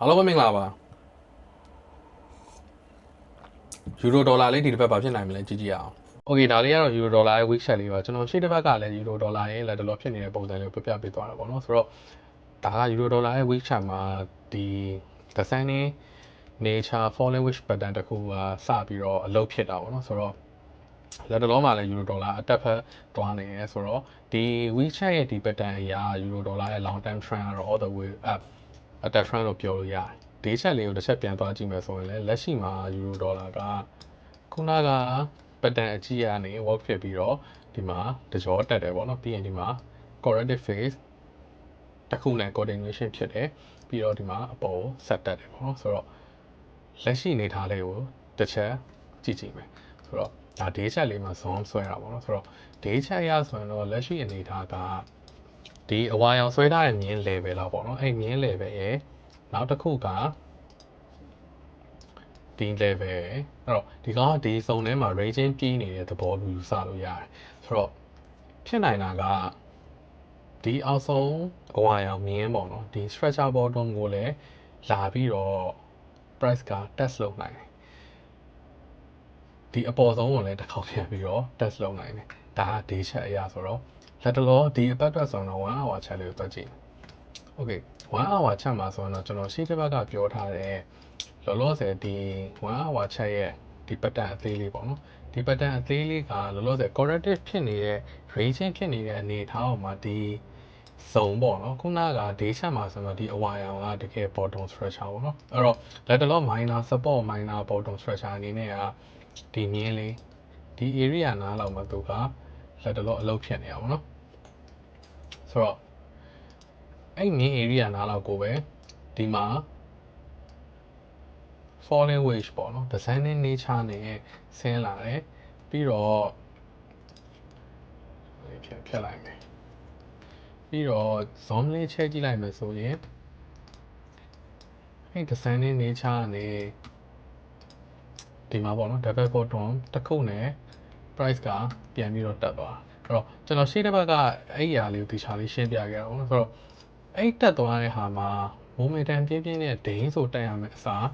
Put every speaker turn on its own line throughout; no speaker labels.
အားလုံးပဲမင်္ဂလာပါယူရိုဒေါ်လာလေးဒီတစ်ပတ်ဘာဖြစ်နိုင်မလဲကြည့်ကြည့်အောင်โอเคဒါလေးကတော့ယူရိုဒေါ်လာရဲ့ week chart လေးပါကျွန်တော်ရှေ့တစ်ပတ်ကလည်းယူရိုဒေါ်လာရဲ့လက်တလောဖြစ်နေတဲ့ပုံစံလေးကိုပြပြပေးသွားတာပေါ့နော်ဆိုတော့ဒါကယူရိုဒေါ်လာရဲ့ week chart မှာဒီ the sun နေ nature falling wish pattern တစ်ခုကစပြီးတော့အလုပ်ဖြစ်တာပေါ့နော်ဆိုတော့လက်တလုံးမှာလည်းယူရိုဒေါ်လာအတက်ဖက်သွားနေရဲဆိုတော့ဒီ WeChat ရဲ့ဒီ pattern အရာယူရိုဒေါ်လာရဲ့ long term trend ကတော့ all the way up attack trend လို့ပြောလို့ရတယ်။ဒီချက်လေးကိုတစ်ချက်ပြန်သွားကြည့်မယ်ဆိုရင်လည်းလက်ရှိမှာယူရိုဒေါ်လာကခုနက pattern အကြီးကနေ work ဖြစ်ပြီးတော့ဒီမှာတကြောတက်တယ်ပေါ့နော်ပြီးရင်ဒီမှာ corrective phase တစ်ခုနဲ့ coordination ဖြစ်တယ်ပြီးတော့ဒီမှာအပေါ်ဆက်တက်တယ်ပေါ့နော်ဆိုတော့လက်ရှိအနေထားလေးကိုတစ်ချက်ကြည့်ကြည့်မယ်ဆိုတော့ဒါ day chart လေးမှာ zoom ဆွဲတာပေါ့နော်ဆိုတော့ day chart ရဆိုရင်တော့လက်ရှိအနေထားက ဒီအဝါရောင်ဆွဲထားတဲ့မြင်း level လောက်ပေါ့နော်အဲ့မြင်း level ရဲ့နောက်တစ်ခုကဒီ level ရဲ့အဲ့တော့ဒီကောင်ကဒီစုံထဲမှာ raging ပြေးနေတဲ့သဘောမျိုးယူဆလို့ရတယ်ဆိုတော့ဖြစ်နိုင်တာကဒီအောက်ဆုံးအဝါရောင်မြင်းပေါ့နော်ဒီ structure bottom ကိုလည်းလာပြီးတော့ price က test လုပ်နိုင်တယ်ဒီအပေါ်ဆုံးကိုလည်းတစ်ခေါက်ပြန်ပြီးတော့ test လုပ်နိုင်တယ်ဒါက day chart အရာဆိုတော့ လက်တလောဒီအပတ်အတွက်ဆိုတော့1 hour chart လေးကိုတွက်ကြည့် Okay 1 hour chart မှာဆိုတော့ကျွန်တော်ရှေ့တစ်ပတ်ကပြောထားတဲ့လောလောဆယ်ဒီ1 hour chart ရဲ့ဒီ pattern အသေးလေးပေါ့နော်ဒီ pattern အသေးလေးကလောလောဆယ် corrective ဖြစ်နေတဲ့ ranging ဖြစ်နေတဲ့အနေအထားပေါ်မှာဒီစုံပေါ့နော်ခုနက day chart မှာဆိုတော့ဒီအဝါရောင်ကတကယ် bottom structure ပေါ့နော်အဲ့တော့လက်တလော minor support minor bottom structure အနေနဲ့ကဒီမြင်းလေးဒီ area နားလောက်မှာသူကလက်တလောအလုပ်ဖြစ်နေတာပေါ့နော် ဆိုတော့အဲ့မြင်း area နားလောက်ကိုပဲဒီမှာ falling wage ပေါ့နော် designing nature နဲ့ဆင်းလာတယ်ပြီးတော့ဒီဖြတ်ဖြတ်လိုက်မယ်ပြီးတော့ zone လေးချက်ကြည့်လိုက်မယ်ဆိုရင်အဲ့ designing nature နဲ့ဒီမှာပေါ့နော် double bottom တစ်ခုနဲ့ price ကပြန်ပြီးတော့တက်သွား အဲ့တော့ကျွန်တော်ရှေ့တစ်ဘက်ကအဲ့ဒီအရာလေးကိုဒီချာလေးရှင်းပြခဲ့တာပေါ့နော်ဆိုတော့အဲ့တက်သွားတဲ့ဟာမှာ momentum ပြင်းပြင်းနဲ့ဒိန်းဆိုတက်ရမယ်အစား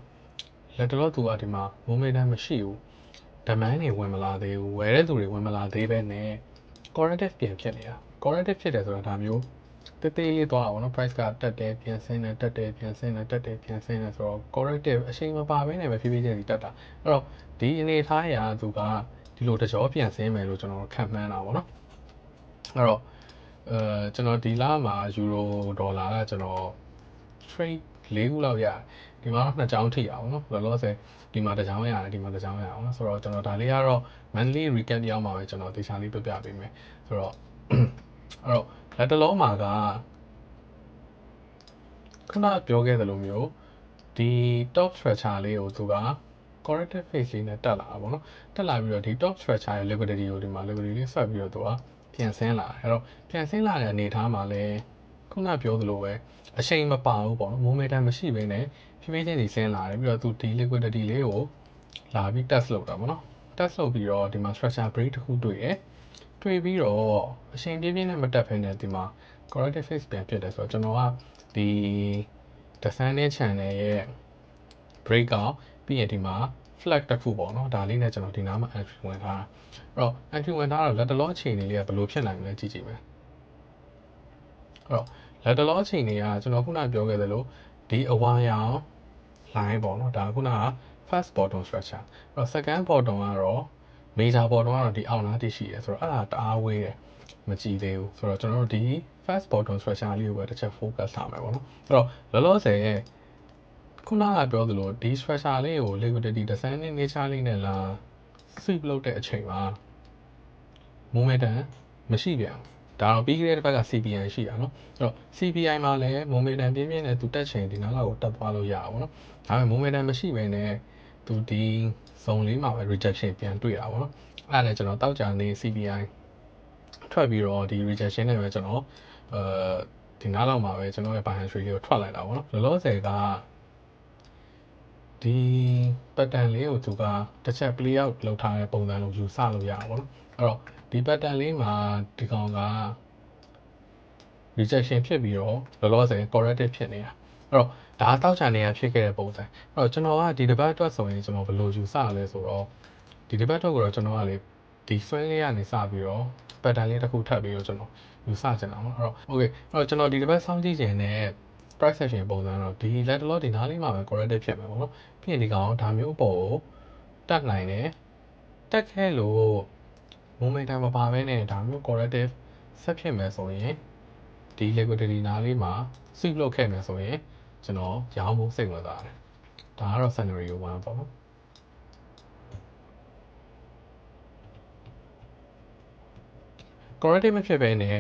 လက်တော့သူကဒီမှာ momentum မရှိဘူး demand တွေဝင်မလာသေးဘူးဝယ်တဲ့သူတွေဝင်မလာသေးပဲနဲ့ corrective ပြန်ဖြစ်နေတာ corrective ဖြစ်တယ်ဆိုတာဒါမျိုးတေးသေးလေးသွားတာပေါ့နော် price ကတက်တယ်ပြန်ဆင်းတယ်တက်တယ်ပြန်ဆင်းတယ်တက်တယ်ပြန်ဆင်းတယ်ဆိုတော့ corrective အချိန်မပါဘဲနဲ့ပဲဖြည်းဖြည်းချင်းစီတက်တာအဲ့တော့ဒီအနေထားအရာသူကဒီလိုတကြောပြန်ဆင်းမယ်လို့ကျွန်တော်ခံမှန်းတာပေါ့နော် အဲ့တော့အဲကျွန်တော်ဒီလမှာယူရိုဒေါ်လာကကျွန်တော် trade ၄ခုလောက်ရတယ်ဒီမှာနှစ်ကြောင်းထိအောင်နော်လောလောဆယ်ဒီမှာတစ်ကြောင်းရတယ်ဒီမှာတစ်ကြောင်းရအောင်ဆိုတော့ကျွန်တော်ဒါလေးကတော့ monthly recap ရောက်မှာပဲကျွန်တော်တေချာလေးပြပြပေးမယ်ဆိုတော့အဲ့တော့လက်တလုံးမှာကခုနပြောခဲ့သလိုမျိုးဒီ top structure လေးကိုသူက corrective phase လေးနဲ့တက်လာတာပေါ့နော်တက်လာပြီးတော့ဒီ top structure ရဲ့ liquidity ကိုဒီမှာ liquidity လေးဆက်ပြီးတော့သူက ပြန်ဆင်းလာတယ်အဲ့တော့ပြန်ဆင်းလာတဲ့အနေအထားမှာလည်းခုနပြောသလိုပဲအချိန်မပါဘူးပေါ့နော် momentum မရှိဘဲနဲ့ဖြည်းဖြည်းချင်းစီဆင်းလာတယ်ပြီးတော့သူဒီ liquidity လေးကိုလာပြီး test လုပ်တာပေါ့နော် test လုပ်ပြီးတော့ဒီမှာ structure break တစ်ခုတွေ့ရယ်တွေ့ပြီးတော့အချိန်ပြင်းပြင်းနဲ့မတက်ဖ ೇನೆ ဒီမှာ corrective phase ပြန်ဖြစ်တယ်ဆိုတော့ကျွန်တော်ကဒီ descending channel ရဲ့ breakout ပြီးရင်ဒီမှာ flag တစ်ခုပေါ့နော်ဒါလေးနဲ့ကျွန်တော်ဒီနားမှာ entry ဝင်ထားတာအဲ့တော့ entry ဝင်ထားတော့လက်တလောအချိန်လေးကဘယ်လိုဖြစ်နိုင်မလဲကြည့်ကြည့်မယ်အဲ့တော့လက်တလောအချိန်လေးကကျွန်တော်ခုနပြောခဲ့သလိုဒီအဝါရောင် line ပေါ့နော်ဒါခုနက first bottom structure အဲ့တော့ second bottom ကတော့ major bottom ကတော့ဒီအောက်နားတည်ရှိတယ်ဆိုတော့အဲ့ဒါတအားဝေးတယ်မကြည့်သေးဘူးဆိုတော့ကျွန်တော်တို့ဒီ first bottom structure လေးကိုပဲတစ်ချက် focus ထားမယ်ပေါ့နော်အဲ့တော့လောလောဆယ်ရဲ့ ခုနကပြောသလိုဒီ structure လေးကို liquidity design နဲ့ nature လေးနဲ့လာ sweep လုပ်တဲ့အချိန်မှာ momentum မရှိပြန်ဘူးဒါတော့ပြီးခဲ့တဲ့ဘက်က CPI ရှိတာเนาะအဲ့တော့ CPI မှာလည်း momentum ပြင်းပြင်းနဲ့သူတက်ချိန်ဒီနားလောက်ကိုတက်သွားလို့ရအောင်เนาะဒါပေမဲ့ momentum မရှိဘဲနဲ့သူဒီ zone လေးမှာပဲ rejection ပြန်တွေ့တာပေါ့เนาะအဲ့ဒါလည်းကျွန်တော်တောက်ကြနေ CPI ထွက်ပြီးတော့ဒီ rejection နဲ့ပဲကျွန်တော်အဲဒီနားလောက်မှာပဲကျွန်တော်ရဲ့ balance rate လေးကိုထွက်လိုက်တာပေါ့เนาะလောလောဆယ်က ဒီ pattern လေးကိုသူကတစ်ချက် play out လုပ်ထားတဲ့ပုံစံလို့ယူဆလို့ရတာပေါ့နော်အဲ့တော့ဒီ pattern လေးမှာဒီကောင်က rejection ဖြစ်ပြီးတော့လောလောဆယ် corrective ဖြစ်နေတာအဲ့တော့ဒါတောက်ချန်နေရဖြစ်ခဲ့တဲ့ပုံစံအဲ့တော့ကျွန်တော်ကဒီတစ်ပတ်အတွက်ဆိုရင်ကျွန်တော်ဘယ်လိုယူဆရလဲဆိုတော့ဒီတစ်ပတ်အတွက်ကိုတော့ကျွန်တော်ကလေဒီ swing လေးကနေစပြီးတော့ pattern လေးတစ်ခုထပ်ပြီးတော့ကျွန်တော်ယူဆချင်တာပေါ့အဲ့တော့ okay အဲ့တော့ကျွန်တော်ဒီတစ်ပတ်စောင့်ကြည့်ခြင်းနဲ့ price action ပုံစံတော့ဒီလက်တလောဒီနားလေးမှာပဲ corrected ဖြစ်မယ်ပေါ့နော်ပြီးရင်ဒီကောင်ဒါမျိုးအပေါ်ကိုတက်နိုင်တယ်တက်ခဲလို့ momentum မပါဘဲနဲ့ဒါမျိုး corrective ဆက်ဖြစ်မယ်ဆိုရင်ဒီ liquidity နားလေးမှာ sweep လုပ်ခဲ့မယ်ဆိုရင်ကျွန်တော်ရောင်းဖို့စိတ်ဝင်စားတယ်ဒါကတော့ scenario 1ပေါ့နော် corrective မဖြစ်ဘဲနဲ့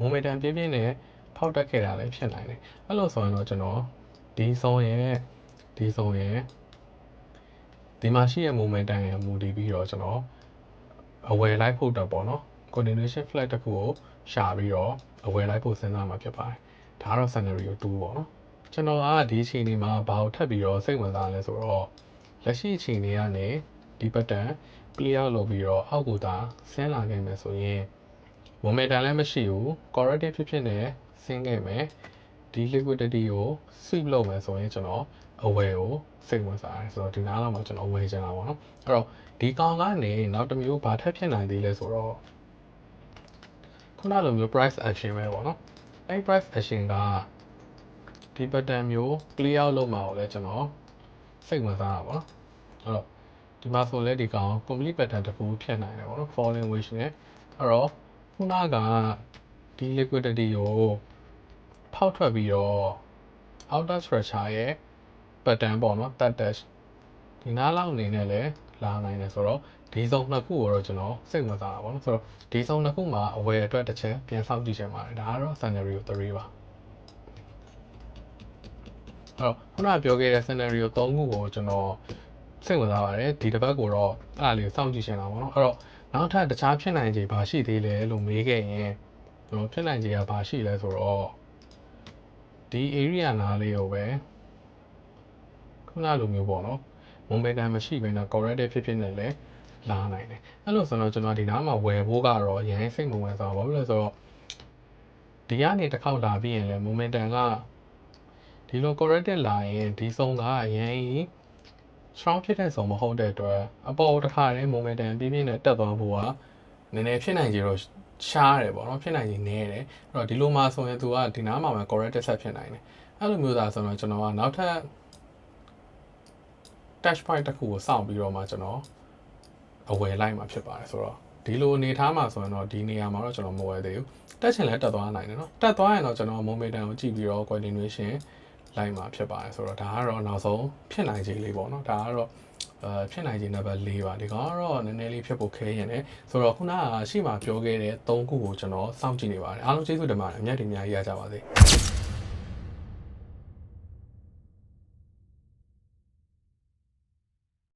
momentum ပြင်းပြင်းနဲ့ ဖောက်တက်ခဲ့တာလည်းဖြစ်နိုင်တယ်အဲ့လိုဆိုရင်တော့ကျွန်တော်ဒီဆုံးရဲ့ဒီဆုံးရဲ့ဒီမှာရှိတဲ့ momentum ရဲ့မူတည်ပြီးတော့ကျွန်တော်အဝယ်လိုက်ဖို့တော့ပေါ့နော် continuation flat တစ်ခုကိုရှာပြီးတော့အဝယ်လိုက်ဖို့စဉ်းစားမှာဖြစ်ပါတယ်ဒါကတော့ scenario 2ပေါ့နော်ကျွန်တော်ကဒီအချိန်ဒီမှာဘာကိုထပ်ပြီးတော့စိတ်ဝင်စားလဲဆိုတော့လက်ရှိအချိန်လေးကနေဒီ pattern play out လုပ်ပြီးတော့အောက်ကိုသာဆင်းလာခဲ့မယ်ဆိုရင် momentum လည်းမရှိဘူး corrective ဖြစ်ဖြစ်နဲ့ ဆင်းခဲ့မယ်ဒီ liquidity ကို sweep လုပ်မယ်ဆိုရင်ကျွန်တော်အဝယ်ကိုစိတ်ဝင်စားတယ်ဆိုတော့ဒီနားလောက်မှာကျွန်တော်ဝယ်ချင်တာပေါ့နော်အဲ့တော့ဒီကောင်ကနေနောက်တစ်မျိုးဘာထပ်ဖြစ်နိုင်သေးလဲဆိုတော့ခုနလိုမျိုး price action ပဲပေါ့နော်အဲ့ price action ကဒီ pattern မျိုး play out လုပ်မှာကိုလည်းကျွန်တော်စိတ်ဝင်စားတာပေါ့နော်အဲ့တော့ဒီမှာဆိုလဲဒီကောင် complete pattern တစ်ခုဖြစ်နိုင်တယ်ပေါ့နော် falling wedge နဲ့အဲ့တော့ခုနကဒီ liquidity ကို ဖောက်ထွက်ပြီးတော့ outer structure ရဲ့ pattern ပေါ့နော် that dash ဒီနားလောက်အနေနဲ့လည်းလာနိုင်တယ်ဆိုတော့ဒီစုံနှစ်ခုကိုတော့ကျွန်တော်စိတ်ဝင်စားတာပေါ့နော်ဆိုတော့ဒီစုံနှစ်ခုမှာအဝယ်အတွက်တစ်ချက်ပြန်ဆောက်ကြည့်ချင်ပါတယ်ဒါကတော့ scenario 3ပါအဲ့တော့ခုနကပြောခဲ့တဲ့ scenario 3ခုကိုကျွန်တော်စိတ်ဝင်စားပါတယ်ဒီတစ်ပတ်ကိုတော့အဲ့ဒါလေးကိုစောင့်ကြည့်ချင်တာပေါ့နော်အဲ့တော့နောက်ထပ်တခြားဖြစ်နိုင်ခြေဘာရှိသေးလဲလို့မေးခဲ့ရင်ကျွန်တော်ဖြစ်နိုင်ခြေကဘာရှိလဲဆိုတော့ ဒီ area နားလေးကိုပဲခုနလိုမျိုးပေါ့နော် momentum မရှိဘဲနဲ့ corrective ဖြစ်ဖြစ်နဲ့လည်းလာနိုင်တယ်အဲ့လိုဆိုတော့ကျွန်တော်ဒီနားမှာဝယ်ဖို့ကတော့ရရင်စိတ်မဝင်စားပါဘူးလို့ဆိုတော့ဒီကနေတစ်ခေါက်လာပြီးရင်လည်း momentum ကဒီလို corrective လာရင်ဒီစုံကအရင် strong ဖြစ်တဲ့စုံမဟုတ်တဲ့အတွက်အပေါ်တစ်ခါတည်း momentum ပြင်းပြင်းနဲ့တက်သွားဖို့ကနည်းနည်းဖြစ်နိုင်ကြတော့ ရှားတယ်ပေါ့နော်ဖြစ်နိုင်ကြီးနည်းတယ်အဲ့တော့ဒီလိုမှဆိုရင်သူကဒီနားမှာမှ corrective ဆက်ဖြစ်နိုင်တယ်အဲ့လိုမျိုးသာဆိုတော့ကျွန်တော်ကနောက်ထပ် touch point တစ်ခုကိုစောင့်ပြီးတော့မှကျွန်တော်အဝယ်လိုက်မှာဖြစ်ပါတယ်ဆိုတော့ဒီလိုအနေထားမှာဆိုရင်တော့ဒီနေရာမှာတော့ကျွန်တော်မဝယ်သေးဘူးတက်ချင်လဲတက်သွားနိုင်တယ်เนาะတက်သွားရင်တော့ကျွန်တော် momentum ကိုကြည့်ပြီးတော့ continuation လိုက်မှာဖြစ်ပါတယ်ဆိုတော့ဒါကတော့နောက်ဆုံးဖြစ်နိုင်ခြေလေးပေါ့เนาะဒါကတော့ အဲဖြစ်နိုင်ခြေနံပါတ်၄ပါဒီကောင်ကတော့နည်းနည်းလေးဖြစ်ဖို့ခဲရင်လည်းဆိုတော့ခုနကရှေ့မှာပြောခဲ့တဲ့၃ခုကိုကျွန်တော်စောင့်ကြည့်နေပါတယ်အားလုံးကျေးဇူးတင်ပါတယ်အမြတ်တင်အများကြီးရကြပါစေ